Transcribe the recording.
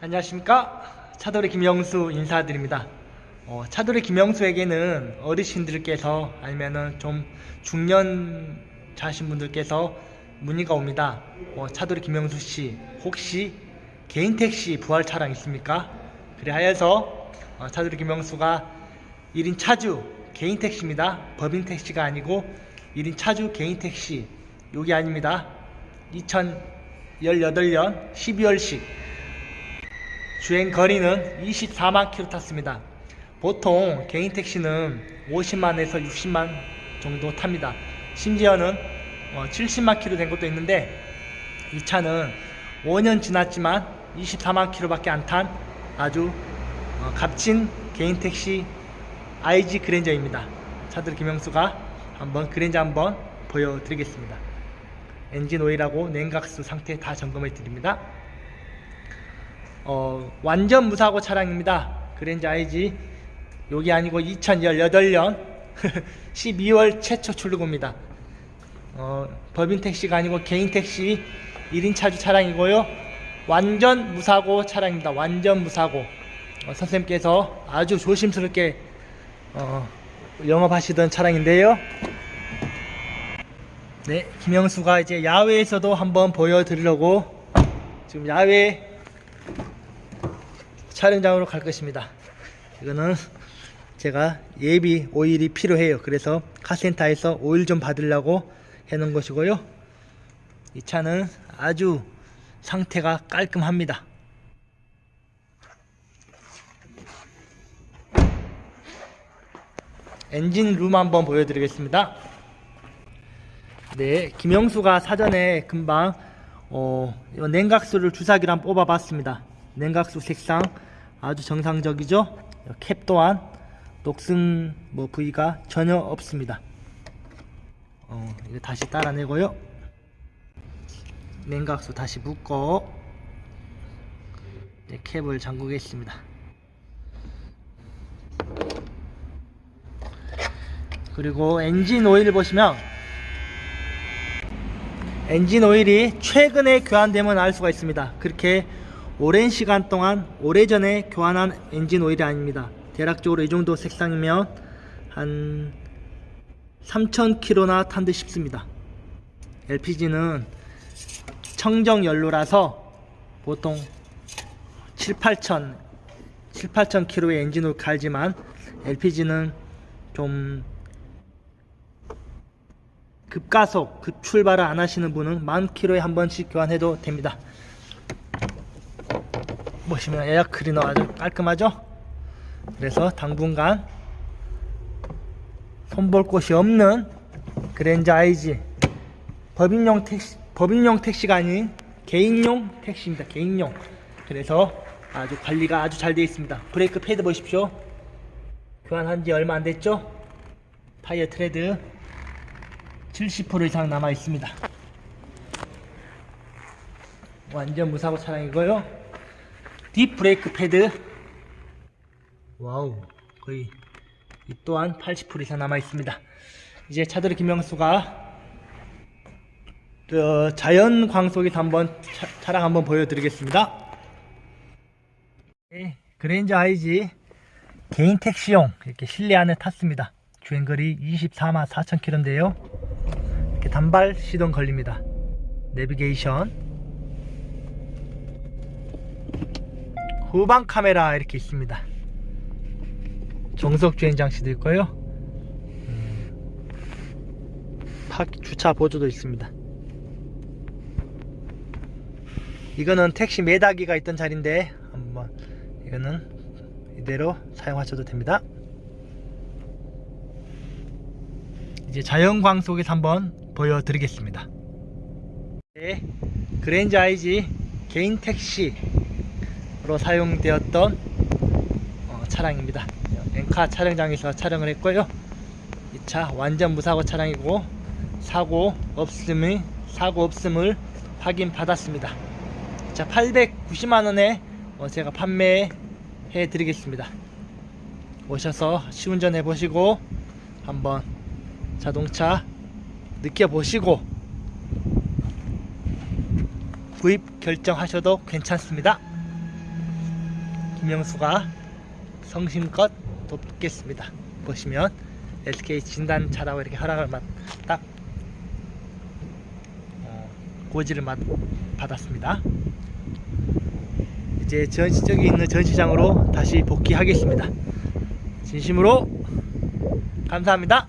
안녕하십니까? 차돌이 김영수 인사드립니다. 어, 차돌이 김영수에게는 어르신들께서 아니면은 좀 중년 자신 분들께서 문의가 옵니다. 어, 차돌이 김영수 씨 혹시 개인 택시 부활 차량 있습니까? 그래 하여서 어, 차돌이 김영수가 1인 차주 개인 택시입니다. 법인 택시가 아니고 1인 차주 개인 택시 여기 아닙니다. 2018년 12월식 주행 거리는 24만 킬로 탔습니다. 보통 개인 택시는 50만에서 60만 정도 탑니다. 심지어는 어, 70만 킬로 된 것도 있는데 이 차는 5년 지났지만 24만 킬로밖에 안 탄 아주 어, 값진 개인 택시 IG 그랜저입니다. 차들 김영수가 한번 그랜저 한번 보여드리겠습니다. 엔진 오일하고 냉각수 상태 다 점검해 드립니다. 어, 완전 무사고 차량입니다. 그랜저 IG 여기 아니고 2018년 12월 최초 출고입니다. 어, 법인 택시가 아니고 개인 택시 1인 차주 차량이고요. 완전 무사고 차량입니다. 완전 무사고. 어, 선생님께서 아주 조심스럽게 어, 영업하시던 차량인데요. 네, 김영수가 이제 야외에서도 한번 보여드리려고 지금 야외 촬영장으로 갈 것입니다. 이거는 제가 예비 오일이 필요해요. 그래서 카센터에서 오일 좀 받으려고 해놓은 것이고요. 이 차는 아주 상태가 깔끔합니다. 엔진 룸 한번 보여드리겠습니다. 네, 김영수가 사전에 금방 어, 냉각수를 주사기로 한번 뽑아봤습니다. 냉각수 색상 아주 정상적이죠. 캡 또한 녹슨 뭐 부위가 전혀 없습니다. 어, 이거 다시 따라내고요. 냉각수 다시 묶고 네, 캡을 잠그겠습니다. 그리고 엔진 오일을 보시면 엔진 오일이 최근에 교환되면 알 수가 있습니다. 그렇게 오랜 시간 동안 오래전에 교환한 엔진 오일이 아닙니다. 대략적으로 이 정도 색상이면 한 3,000km나 탄 듯 싶습니다. LPG는 청정 연료라서 보통 7, 8천 7, 8천 km의 엔진을 갈지만 LPG는 좀 급가속, 급출발을 안 하시는 분은 만 킬로에 한 번씩 교환해도 됩니다. 보시면 에어 클리너 아주 깔끔하죠? 그래서 당분간 손볼 곳이 없는 그랜저 IG 법인용 택시 법인용 택시가 아닌 개인용 택시입니다. 개인용. 그래서 아주 관리가 아주 잘 되어 있습니다. 브레이크 패드 보십시오. 교환한 지 얼마 안 됐죠? 타이어 트레드 70% 이상 남아 있습니다. 완전 무사고 차량이고요. 딥 브레이크 패드 와우 거의 이 또한 80% 이상 남아 있습니다. 이제 차들 김영수가 그 자연 광속에서 한번 차, 차량 한번 보여드리겠습니다. 네, 그랜저 IG 개인 택시용 이렇게 실내 안에 탔습니다. 주행거리 24만 4천 킬로인데요. 이렇게 단발 시동 걸립니다. 내비게이션 후방 카메라 이렇게 있습니다. 정석 주행 장치도 있고요. 음, 파- 주차 보조도 있습니다. 이거는 택시 매다기가 있던 자리인데 한번 이거는 이대로 사용하셔도 됩니다. 이제 자연광 속에서 한번 보여드리겠습니다. 네, 그랜저 IG 개인 택시 로 사용되었던 어, 차량입니다. 엔카 촬영장에서 촬영을 했고요. 이 차 완전 무사고 차량이고 사고 없음이 사고 없음을 확인 받았습니다. 자, 890만 원에 어, 제가 판매해 드리겠습니다. 오셔서 시운전 해 보시고 한번 자동차 느껴보시고 구입 결정하셔도 괜찮습니다. 김영수가 성심껏 돕겠습니다. 보시면 SK 진단차라고 이렇게 허락을 받, 딱 어, 고지를 받, 받았습니다. 이제 전시적이 있는 전시장으로 다시 복귀하겠습니다. 진심으로 감사합니다.